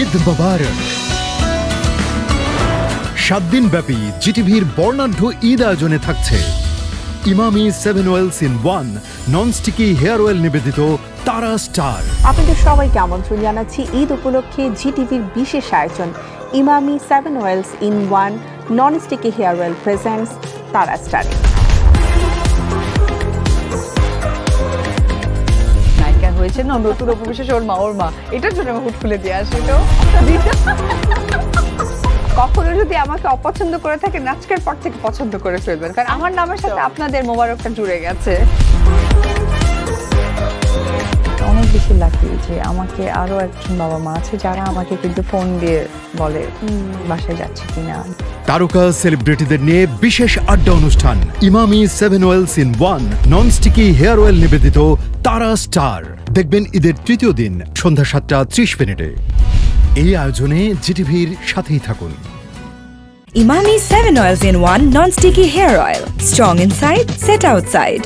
ঈদ মোবারক। সাত দিন ব্যাপী জিটিভির বর্ণাঢ্য ঈদ আয়োজনে থাকছে। Emami seven oils in one non sticky hair oil নিবেদিত তারা স্টার। আপনাদের সবাইকে আমন্ত্রণ জানাচ্ছি ঈদ উপলক্ষে জি টিভির বিশেষ আয়োজন। Emami seven oils in one non sticky hair oil presents, Tara স্টারে। হয়েছে না নতুন উপবিশেষ ওর মা ওর মা। এটার জন্য আমি হুট খুলে দিয়ে আসি তো। কখনো যদি আমাকে অপছন্দ করে থাকে নাচকের পর থেকে পছন্দ করে ফেলবেন। কারণ আমার নামের সাথে আপনাদের মোবারকটা জুড়ে গেছে। বেশি লাকি যে আমাকে আরও একজন বাবা মা আছে যারা আমাকে কিন্তু ফোন দিয়ে বলে "উম, বাসায় যাচ্ছে কিনা তারকা সেলিব্রিটিদের নিয়ে বিশেষ আড্ডা অনুষ্ঠান Emami seven oils in one non sticky hair oil নিবেদিত তারা স্টার দেখবেন ঈদের তৃতীয় দিন সন্ধ্যা সাতটা ত্রিশ মিনিটে এই আয়োজনে জিটিভির সাথেই থাকুন Imami 7 oils in one non-sticky hair oil. Strong inside, set outside.